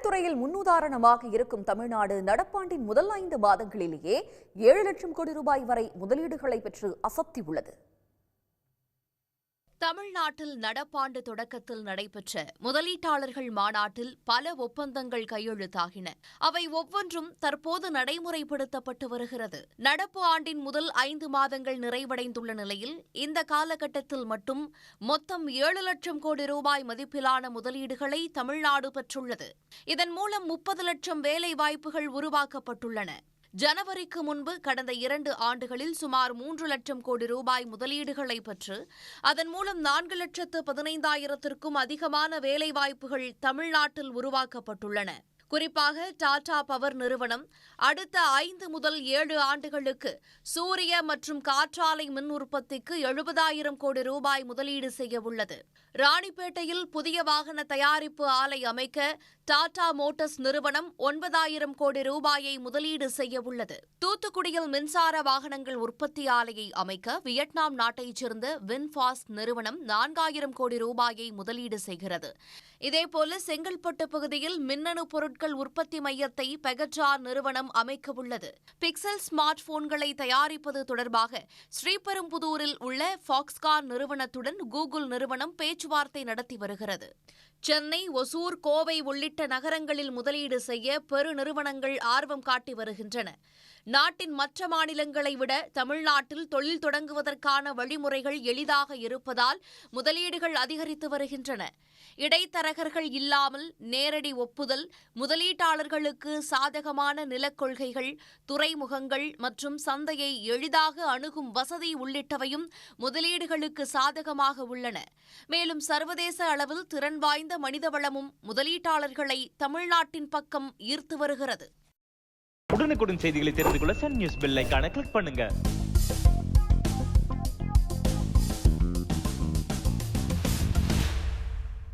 தொழில்துறையில் முன்னுதாரணமாக இருக்கும் தமிழ்நாடு நடப்பாண்டின் முதல் ஐந்து மாதங்களிலேயே ஏழு லட்சம் கோடி ரூபாய் வரை முதலீடுகளை பெற்று அசத்தியுள்ளது தமிழ்நாட்டில் நடப்பாண்டு தொடக்கத்தில் நடைபெற்ற முதலீட்டாளர்கள் மாநாட்டில் பல ஒப்பந்தங்கள் கையெழுத்தாகின. அவை ஒவ்வொன்றும் தற்போது நடைமுறைப்படுத்தப்பட்டு வருகிறது. நடப்பு ஆண்டின் முதல் ஐந்து மாதங்கள் நிறைவடைந்துள்ள நிலையில் இந்த காலகட்டத்தில் மட்டும் மொத்தம் ஏழு லட்சம் கோடி ரூபாய் மதிப்பிலான முதலீடுகளை தமிழ்நாடு பெற்றுள்ளது. இதன் மூலம் முப்பது லட்சம் வேலை வாய்ப்புகள் உருவாக்கப்பட்டுள்ளன. ஜனவரிக்கு முன்பு கடந்த இரண்டு ஆண்டுகளில் சுமார் மூன்று லட்சம் கோடி ரூபாய் முதலீடுகளை பெற்று அதன் மூலம் நான்கு லட்சத்து பதினைந்தாயிரத்திற்கும் அதிகமான வேலைவாய்ப்புகள் தமிழ்நாட்டில் உருவாக்கப்பட்டுள்ளன. குறிப்பாக டாடா பவர் நிறுவனம் அடுத்த ஐந்து முதல் ஏழு ஆண்டுகளுக்கு சூரிய மற்றும் காற்றாலை மின் உற்பத்திக்கு எழுபதாயிரம் கோடி ரூபாய் முதலீடு செய்ய உள்ளது. ராணிப்பேட்டையில் புதிய வாகன தயாரிப்பு ஆலை அமைக்க டாடா மோட்டார்ஸ் நிறுவனம் ஒன்பதாயிரம் கோடி ரூபாயை முதலீடு செய்ய உள்ளது. தூத்துக்குடியில் மின்சார வாகனங்கள் உற்பத்தி ஆலையை அமைக்க வியட்நாம் நாட்டைச் சேர்ந்த வின்ஃபாஸ்ட் நிறுவனம் நான்காயிரம் கோடி ரூபாயை முதலீடு செய்கிறது. இதேபோல செங்கல்பட்டு பகுதியில் மின்னணு பொருட்கள் பொருட்கள் உற்பத்தி மையத்தை பெகட்ரா நிறுவனம் அமைக்கவுள்ளது. பிக்சல் ஸ்மார்ட் போன்களை தயாரிப்பது தொடர்பாக ஸ்ரீபெரும்புதூரில் உள்ள ஃபாக்ஸ்கார் நிறுவனத்துடன் கூகுள் நிறுவனம் பேச்சுவார்த்தை நடத்தி வருகிறது. சென்னை ஒசூர் கோவை உள்ளிட்ட நகரங்களில் முதலீடு செய்ய பெருநிறுவனங்கள் ஆர்வம் காட்டி வருகின்றன. நாட்டின் மற்ற மாநிலங்களை விட தமிழ்நாட்டில் தொழில் தொடங்குவதற்கான வழிமுறைகள் எளிதாக இருப்பதால் முதலீடுகள் அதிகரித்து வருகின்றன. இடைத்தரகர்கள் இல்லாமல் நேரடி ஒப்புதல் முதலீட்டாளர்களுக்கு சாதகமான நிலக்கொள்கைகள் துறைமுகங்கள் மற்றும் சந்தையை எளிதாக அணுகும் வசதி உள்ளிட்டவையும் முதலீடுகளுக்கு சாதகமாக உள்ளன. மேலும் சர்வதேச அளவில் திறன் வாய்ந்த மனிதவளமும் முதலீட்டாளர்களை தமிழ்நாட்டின் பக்கம் ஈர்த்து வருகிறது. உடனுக்குடன் செய்திகளை தெரிந்து கொள்ள சன் நியூஸ் பெல் கிளிக் பண்ணுங்க.